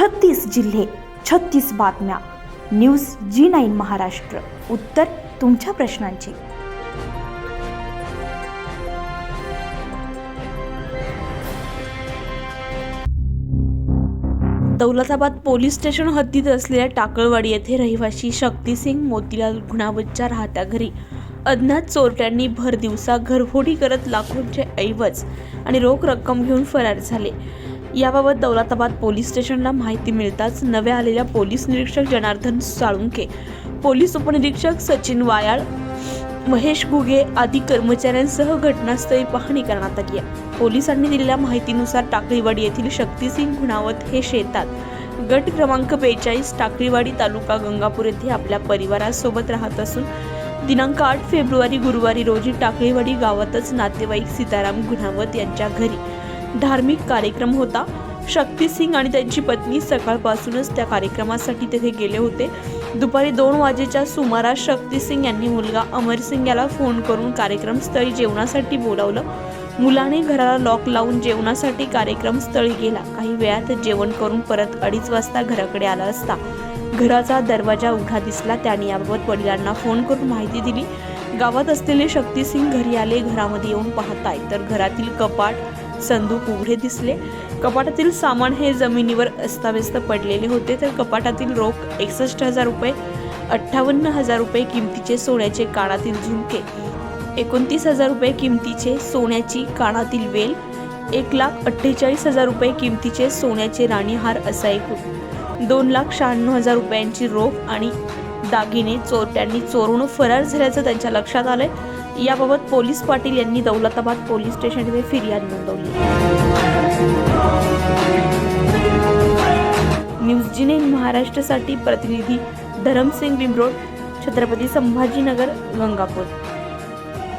छत्तीस जिल्हे छत्तीस बातम्या. News G nine Maharashtra. उत्तर तुमच्या प्रश्नांची. दौलताबाद पोलीस स्टेशन हद्दीत असलेल्या टाकळवाडी येथे रहिवासी शक्तीसिंग मोतीलाल गुणावतच्या राहत्या घरी. अज्ञात चोरट्यांनी भर दिवसा घरफोडी करत लाखोंचे ऐवज आणि रोख रक्कम घेऊन फरार झाले. याबाबत दौलताबाद पोलीस स्टेशनला माहिती मिळताच नव्या आलेल्या पोलीस निरीक्षक जनार्दन साळुंके पोलीस उपनिरीक्षक सचिन वायाळ महेश घुगे आदी कर्मचाऱ्यांसह घटनास्थळी पाहणी करण्यात आली आहे. पोलिसांनी दिलेल्या माहितीनुसार टाकळीवाडी येथील शक्तीसिंग गुणावत हे शेतात गट क्रमांक बेचाळीस टाकळीवाडी तालुका गंगापूर येथे आपल्या परिवारासोबत राहत असून दिनांक आठ फेब्रुवारी गुरुवारी रोजी टाकळीवाडी गावातच नातेवाईक सीताराम गुणावत यांच्या घरी धार्मिक कार्यक्रम होता. शक्ती सिंग आणि त्यांची पत्नी सकाळपासूनच त्या कार्यक्रमासाठी तेथे गेले होते. दुपारी दोन वाजेच्या सुमारास शक्ती सिंग यांनी मुलगा अमर सिंग याला फोन करून कार्यक्रमस्थळी जेवणासाठी बोलावलं. मुलाने घराला लॉक लावून जेवणासाठी कार्यक्रमस्थळी गेला. काही वेळात जेवण करून परत अडीच वाजता घराकडे आला असता. घराचा दरवाजा उघडा दिसला. त्याने याबाबत वडिलांना फोन करून माहिती दिली. गावात असलेले शक्तीसिंग घरी आले. घरामध्ये येऊन पाहताय. तर घरातील कपाट संदूक उघडे दिसले. कपाटातील सामान हे जमिनीवर अस्ताव्यस्त पडलेले होते. तर कपाटातील रोख एकसष्ट हजार रुपये अठ्ठावन्न हजार रुपये किमतीचे सोन्याचे कानातील झुमके एकोणतीस हजार रुपये किमतीचे सोन्याची कानातील वेल एक लाख अठ्ठेचाळीस हजार रुपये किमतीचे सोन्याचे राणीहार असा एकूण दोन लाख शहाण्णव हजार रुपयांची रोख आणि दागिने चोरट्यांनी चोरून फरार झाल्याचं त्यांच्या लक्षात आलंय. याबाबत पोलीस पाटील यांनी दौलताबाद पोलीस स्टेशन येथे फिर्याद नोंदवली. न्यूज जिने महाराष्ट्रासाठी प्रतिनिधी धरमसिंग बिमरोड छत्रपती संभाजीनगर गंगापूर.